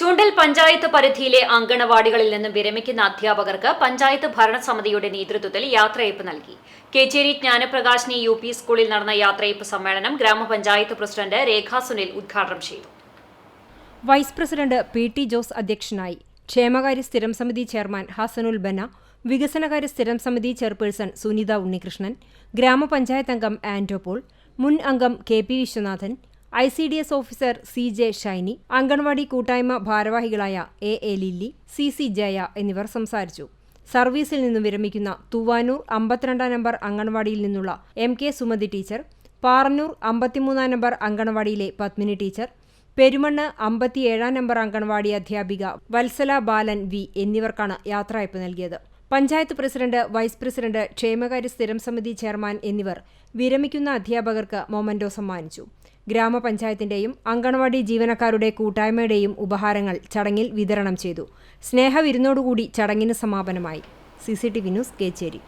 ചൂണ്ടൽ പഞ്ചായത്ത് പരിധിയിലെ അങ്കണവാടികളിൽ നിന്നും വിരമിക്കുന്ന അധ്യാപകർക്ക് പഞ്ചായത്ത് ഭരണസമിതിയുടെ നേതൃത്വത്തിൽ യാത്രയയപ്പ് നൽകി. കേച്ചേരി ജ്ഞാനപ്രകാശിനി യു പി സ്കൂളിൽ നടന്ന യാത്രയയപ്പ് സമ്മേളനം ഗ്രാമപഞ്ചായത്ത് പ്രസിഡന്റ് രേഖാ സുനിൽ ഉദ്ഘാടനം ചെയ്തു. Vice president P T Jose അധ്യക്ഷനായി. ക്ഷേമകാര്യ സ്ഥിരം സമിതി ചെയർമാൻ ഹസനുൽ ബന വികസനകാര്യ സ്ഥിരം സമിതി ചെയർപേഴ്സൺ സുനിത ഉണ്ണികൃഷ്ണൻ ഗ്രാമപഞ്ചായത്ത് അംഗം ആൻഡോ പോൾ മുൻ അംഗം K P Viswanathan I C D S officer C J Shiny anganwadi കൂട്ടായ്മ ഭാരവാഹികളായ A A Lilly C C Jaya എന്നിവർ സംസാരിച്ചു. സർവീസിൽ നിന്നും വിരമിക്കുന്ന തൂവാനൂർ അമ്പത്തിരണ്ടാം നമ്പർ അംഗൻവാടിയിൽ നിന്നുള്ള M K Sumathi teacher Parannur അമ്പത്തിമൂന്നാം number അംഗൻവാടിയിലെ പത്മിനി ടീച്ചർ പെരുമണ്ണ് അമ്പത്തിയേഴാം നമ്പർ അംഗൻവാടി അധ്യാപിക വത്സല ബാലൻ വി എന്നിവർക്കാണ് യാത്രയപ്പ് നൽകിയത്. പഞ്ചായത്ത് പ്രസിഡന്റ് വൈസ് പ്രസിഡന്റ് ക്ഷേമകാര്യ സ്ഥിരം സമിതി ചെയർമാൻ എന്നിവർ വിരമിക്കുന്ന അധ്യാപകർക്ക് മൊമന്റോ സമ്മാനിച്ചു. ഗ്രാമപഞ്ചായത്തിന്റെയും അങ്കണവാടി ജീവനക്കാരുടെ കൂട്ടായ്മയുടെയും ഉപഹാരങ്ങൾ ചടങ്ങിൽ വിതരണം ചെയ്തു. സ്നേഹവിരുന്നോടുകൂടി ചടങ്ങിന് സമാപനമായി. C C T V news Kecheri.